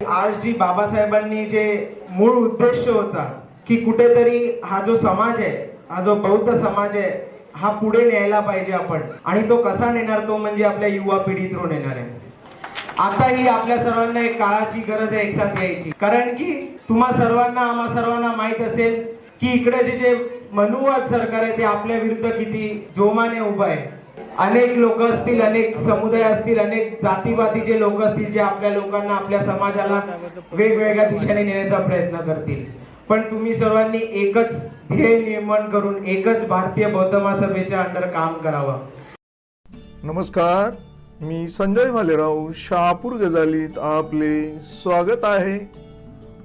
आज जी बाबासाहेबांनी जे मूळ उद्देश होता की कुठेतरी हा जो समाज आहे हा जो बौद्ध समाज आहे हा पुढे न्यायला पाहिजे आपण. आणि तो कसा नेणार तो म्हणजे आपल्या युवा पिढी थ्रू नेणार आहे. आता ही आपल्या सर्वांना एक काळाची गरज आहे एकसाथ यायची कारण की तुम्हा सर्वांना आम्हा सर्वांना माहीत असेल की इकडे जे मनुवाद सरकार आहे ते आपल्या विरुद्ध किती जोमाने उभं आहे. अनेक लोक असतील अनेक समुदाय असतील अनेक जातीवादीचे लोक असतील जे आपल्या लोकांना आपल्या समाजाला वेगवेगळ्या दिशेने नेण्याचा प्रयत्न करतील. पण तुम्ही सर्वांनी एकच ध्येय निर्माण करून एकच भारतीय बौद्ध महासभेच्या अंडर काम करावं. नमस्कार. मी संजय भालेराव शहापूर गजालीत आपले स्वागत आहे.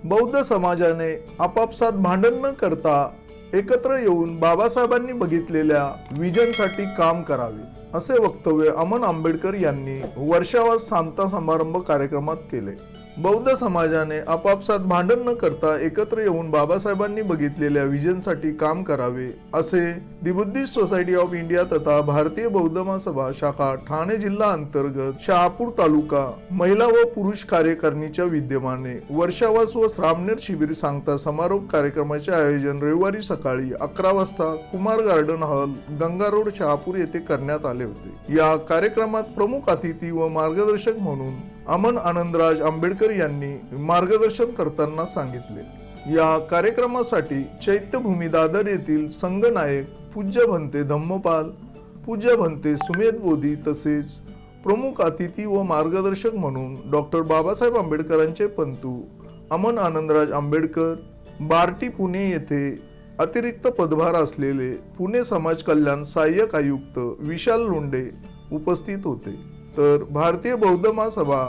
बौद्ध समाजाने आपापसात भांडण न करता एकत्र येऊन बाबासाहेबांनी बघितलेल्या विजनसाठी काम करावे असे वक्तव्य अमन आंबेडकर यांनी वर्षावास सांता समारंभ कार्यक्रमात केले. बौद्ध समाजाने आपापसात भांडण न करता एकत्र येऊन बाबासाहेबांनी बघितलेल्या विजनसाठी काम करावे असे दि बुद्धिस्ट सोसायटी ऑफ इंडिया तथा भारतीय बौद्ध महासभा शाखा ठाणे जिल्हा अंतर्गत शहापूर तालुका महिला व पुरुष कार्यकारिणीच्या विद्यमाने वर्षावास व श्रामनेर शिबिर सांगता समारोप कार्यक्रमाचे आयोजन रविवारी सकाळी अकरा वाजता Kumar garden hall Ganga road Shahapur येथे करण्यात आले होते. या कार्यक्रमात प्रमुख अतिथी व मार्गदर्शक म्हणून अमन आनंदराज आंबेडकर यांनी मार्गदर्शन करताना सांगितले. या कार्यक्रमासाठी चैत्यभूमी दादर येथील संघनायक पूज्य भंते धम्मपाल पूज्य भंते सुमेध बोधी तसेच प्रमुख अतिथी व मार्गदर्शक म्हणून डॉक्टर बाबासाहेब आंबेडकरांचे पंतू अमन आनंदराज आंबेडकर बार्टी पुणे येथे अतिरिक्त पदभार असलेले पुणे समाज कल्याण सहाय्यक आयुक्त विशाल लोंडे उपस्थित होते. तर भारतीय बौद्ध महासभा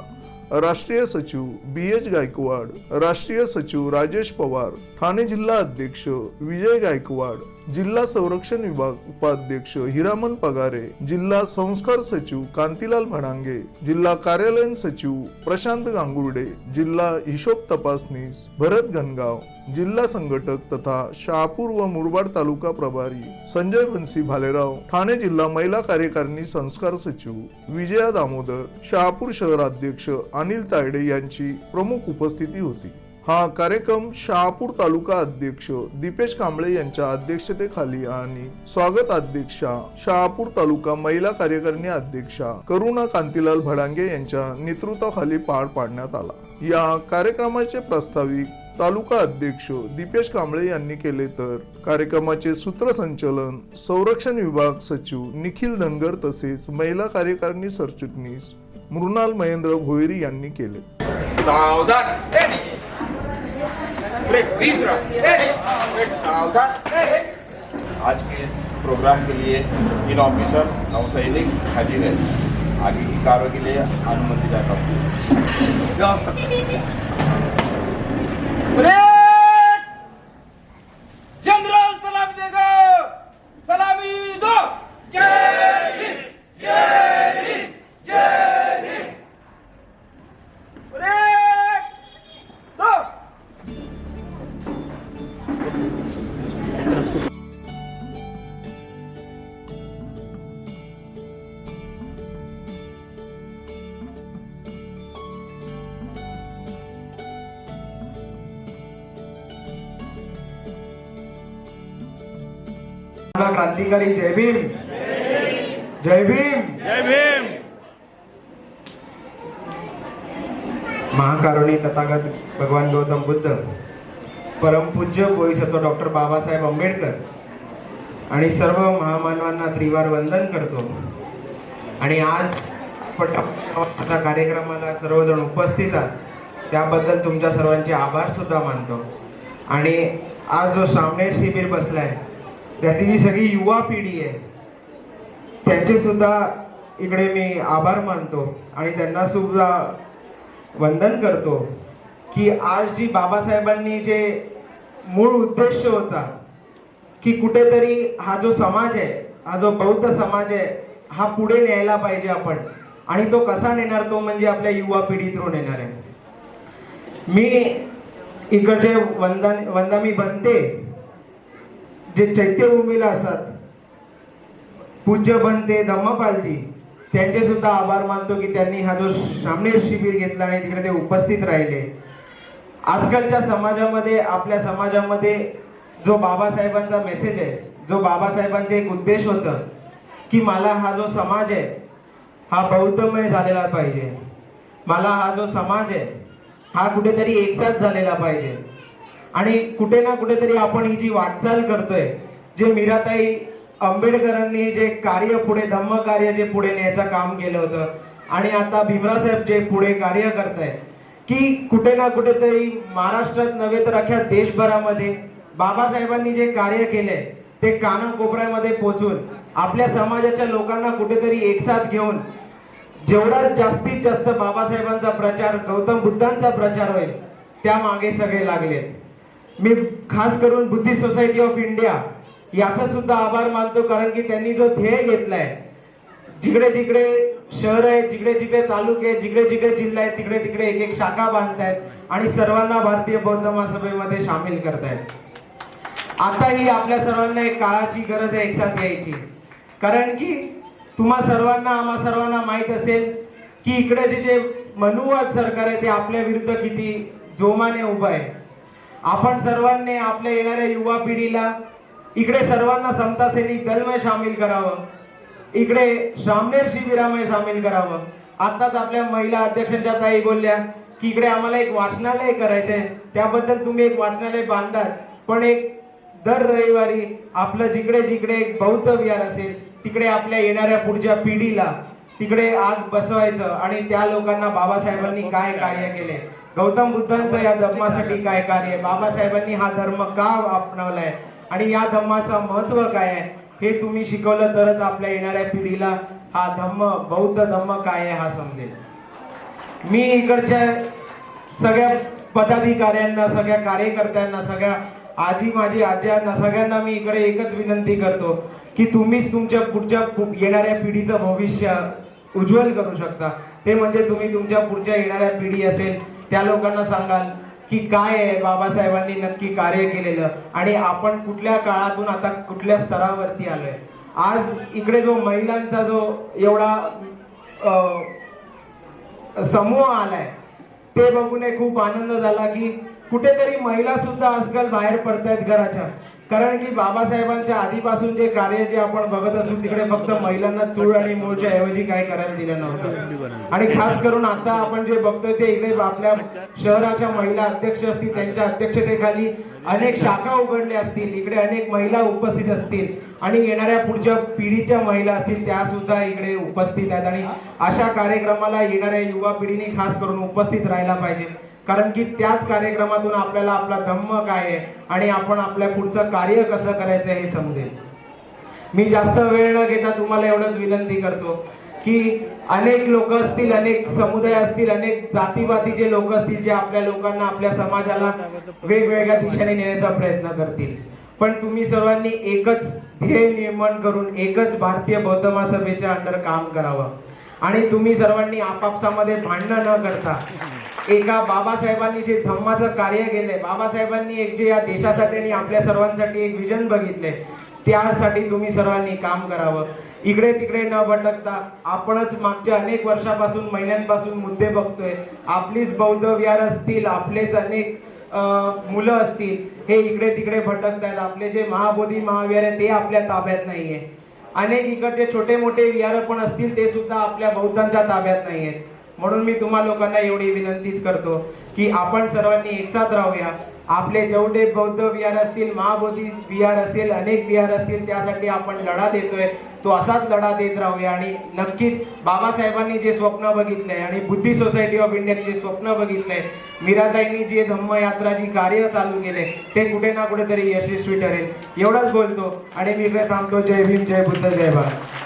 राष्ट्रीय सचिव बी एच गायकवाड राष्ट्रीय सचिव राजेश पवार ठाणे जिल्हा अध्यक्ष विजय गायकवाड जिल्हा संरक्षण विभाग उपाध्यक्ष हिरामन पगारे जिल्हा संस्कार सचिव कांतीलाल भडांगे जिल्हा कार्यालयीन सचिव प्रशांत गांगुर्डे जिल्हा हिशोब तपासनीस भरत घनगाव जिल्हा संघटक तथा शहापूर व मुरबाड तालुका प्रभारी संजय बन्सी भालेराव ठाणे जिल्हा महिला कार्यकारिणी संस्कार सचिव विजया दामोदर शहापूर शहराध्यक्ष अनिल तायडे यांची प्रमुख उपस्थिती होती. हा कार्यक्रम शहापूर तालुका अध्यक्ष दीपेश कांबळे यांच्या अध्यक्षतेखाली आणि स्वागत अध्यक्षा शहापूर तालुका महिला कार्यकारिणी अध्यक्षा करुणा कांतीलाल भडांगे यांच्या नेतृत्वाखाली पार पाडण्यात आला. या कार्यक्रमाचे प्रस्ताविक तालुका अध्यक्ष दीपेश कांबळे यांनी केले तर कार्यक्रमाचे सूत्रसंचलन संरक्षण विभाग सचिव निखिल धनगर तसेच महिला कार्यकारिणी सरचिटणीस मृणाल महेंद्र भोयरी यांनी केले. बीस सावधान आज के इस प्रोग्राम के लिए तीन ऑफिसर नौ सैनिक हाजिर है। आगे की कार्य के लिए अनुमति जाता जनरल क्रांतिकारी जय भीम. जय भीम. जय भीम. महाकारुणी तथागत भगवान गौतम बुद्ध परमपूज्य बोईसत्व डॉक्टर बाबासाहेब आंबेडकर आणि सर्व महामानवांना त्रिवार वंदन करतो. आणि आज आता कार्यक्रमाला सर्वजण उपस्थित आहात. त्याबद्दल तुमच्या सर्वांचे आभार सुद्धा मानतो. आणि आज जो सामनेर शिबिर बसलाय त्याची जी सगळी युवा पिढी आहे त्यांचे सुद्धा इकडे मी आभार मानतो आणि त्यांना सुद्धा वंदन करतो की आज जी बाबासाहेबांनी जे मूळ उद्देश होता की कुठेतरी हा जो समाज आहे हा जो बौद्ध समाज आहे हा पुढे न्यायला पाहिजे आपण. आणि तो कसा नेणार तो म्हणजे आपल्या युवा पिढी थ्रू नेणार आहे. मी इकडचे वंदा वंदामी बनते. जे चैत्यभूमीला असतात पूज्य बनते धम्मपालजी त्यांचे सुद्धा आभार मानतो की त्यांनी हा जो सामनेर शिबिर घेतला आणि तिकडे ते उपस्थित राहिले. आजकालच्या समाजामध्ये आपल्या समाजामध्ये जो बाबासाहेबांचा मेसेज आहे जो बाबासाहेबांचे एक उद्देश होतं की मला हा जो समाज आहे हा बौद्धमय झालेला पाहिजे. मला हा जो समाज आहे हा कुठेतरी एकसाथ झालेला पाहिजे. आणि कुठे ना कुठेतरी आपण ही जी वाटचाल करतोय जे मीराताई आंबेडकरांनी जे कार्य पुढे धम्म कार्य जे पुढे न्यायचं काम केलं होतं आणि आता भीमरासाहेब जे पुढे कार्य करतायत की कुठे ना कुठेतरी महाराष्ट्रात नव्हे तर अख्ख्या देशभरामध्ये बाबासाहेबांनी जे कार्य केले ते कानाकोपऱ्यामध्ये पोचून आपल्या समाजाच्या लोकांना कुठेतरी एकसाथ घेऊन जेवढा जास्तीत जास्त बाबासाहेबांचा प्रचार गौतम बुद्धांचा प्रचार होईल त्या मागे सगळे लागलेत. मी खास करून बुद्धिस्ट सोसायटी ऑफ इंडिया याचा सुद्धा आभार मानतो कारण की त्यांनी जो ध्येय घेतलाय जिकडे जिकडे शहर आहे जिकडे जिकडे तालुके आहेत जिकडे जिकडे जिल्हा आहेत तिकडे तिकडे एक एक शाखा बांधतायत आणि सर्वांना भारतीय बौद्ध महासभेमध्ये सामील करतायत. आता ही आपल्या सर्वांना एक काळाची गरज आहे एकसाथ यायची कारण की तुम्हा सर्वांना आम्हा सर्वांना माहीत असेल की इकडे जे जे मनुवाद सरकार आहे ते आपल्या विरुद्ध किती जोमाने उभं आहे. आपण सर्वांनी आपल्या येणाऱ्या युवा पिढीला इकडे सर्वांना समता सैनिक दलमय सामील करावं. इकडे श्रामनेर शिबिरामय सामील करावं. आताच आपल्या महिला अध्यक्षांच्या ताई बोलल्या की इकडे आम्हाला एक वाचनालय करायचंय. त्याबद्दल तुम्ही एक वाचनालय बांधाच. पण एक दर रविवारी आपलं जिकडे जिकडे एक बौद्ध विहार असेल तिकडे आपल्या येणाऱ्या पुढच्या पिढीला तिकडे आज बसवायचं आणि त्या लोकांना बाबासाहेबांनी काय कार्य केले? गौतम बुद्धांचं या धर्मासाठी काय कार्य? आहे बाबासाहेबांनी हा धर्म का अपनावलाय? आणि या धर्माचं महत्त्व काय आहे? हे तुम्ही शिकवलं तरच आपल्या येणाऱ्या पिढीला हा धम्म बौद्ध धम्म काय आहे हा समजेल. मी इकडच्या सगळ्या पदाधिकाऱ्यांना सगळ्या कार्यकर्त्यांना सगळ्या आजी माझी आज्यांना सगळ्यांना मी इकडे एकच विनंती करतो की तुम्हीच तुमच्या पुढच्या पु- येणाऱ्या पिढीचं भविष्य उज्ज्वल करू शकता. ते म्हणजे तुम्ही तुमच्या पुढच्या येणाऱ्या पिढी असेल त्या लोकांना सांगाल की काय आहे बाबासाहेबांनी नक्की कार्य केलेलं आणि आपण कुठल्या काळातून आता कुठल्या स्तरावरती आलोय. आज इकडे जो महिलांचा जो एवढा समूह आलाय ते बघून एक खूप आनंद झाला की कुठेतरी महिला सुद्धा आजकाल बाहेर पडतायत घराच्या. कारण की बाबासाहेबांच्या आधीपासून जे कार्य जे आपण बघत असू तिकडे फक्त महिलांना चूळ आणि मूळच्या ऐवजी काय करायला दिलं नव्हतं. आणि खास करून आता आपण जे बघतोय ते इकडे आपल्या शहराच्या महिला अध्यक्ष असतील त्यांच्या अध्यक्षतेखाली अनेक शाखा उघडल्या असतील इकडे अनेक महिला उपस्थित असतील आणि येणाऱ्या पुढच्या पिढीच्या महिला असतील त्या सुद्धा इकडे उपस्थित आहेत. आणि अशा कार्यक्रमाला येणाऱ्या युवा पिढीने खास करून उपस्थित राहायला पाहिजे. कारण की त्याच कार्यक्रमातून आपल्याला आपला धम्म काय आहे आणि आपण आपल्या पुढचं कार्य कसं करायचं हे समजेल. मी जास्त वेळ न घेता तुम्हाला एवढंच विनंती करतो की अनेक लोक असतील अनेक समुदाय असतील अनेक जातीवादीचे लोक असतील जे आपल्या लोकांना आपल्या समाजाला वेगवेगळ्या दिशेने नेण्याचा प्रयत्न करतील. पण तुम्ही सर्वांनी एकच ध्येय निर्माण करून एकच भारतीय बौद्ध महासभेच्या अंडर काम करावं. आणि तुम्ही सर्वांनी आपापसामध्ये भांडणं न करता एका बाबासाहेबांनी जे धम्माचं कार्य केलंय बाबासाहेबांनी एक जे या देशासाठी आणि आपल्या सर्वांसाठी एक विजन बघितले त्यासाठी तुम्ही सर्वांनी काम करावं. इकडे तिकडे न भटकता आपणच मागच्या अनेक वर्षापासून महिन्यांपासून मुद्दे बघतोय. आपलीच बौद्ध विहार असतील आपलेच अनेक मुलं असतील हे इकडे तिकडे भटकतायत. आपले जे महाबोधी महाविहार आहे ते आपल्या ताब्यात नाहीये. अनेक इकडचे छोटे मोठे विहार पण असतील ते सुद्धा आपल्या बौद्धांच्या ताब्यात नाहीयेत. म्हणून मी तुम्हा लोकांना एवढी विनंतीच करतो की आपण सर्वांनी एकसाथ राहूया. आपले जेवढे बौद्ध विहार असतील महाबोधी विहार असतील अनेक विहार असतील त्यासाठी आपण लढा देतोय. तो असाच लढा देत राहूया आणि नक्कीच बाबासाहेबांनी जे स्वप्न बघितलंय आणि बुद्धी सोसायटी ऑफ इंडियाने जे स्वप्न बघितलंय मीराताईंनी जे धम्मयात्रा जी कार्य चालू केले ते कुठे ना कुठेतरी यशस्वी ठरेल. एवढंच बोलतो आणि मी इकडे थांबतो. जय भीम जय बुद्ध जय भारत.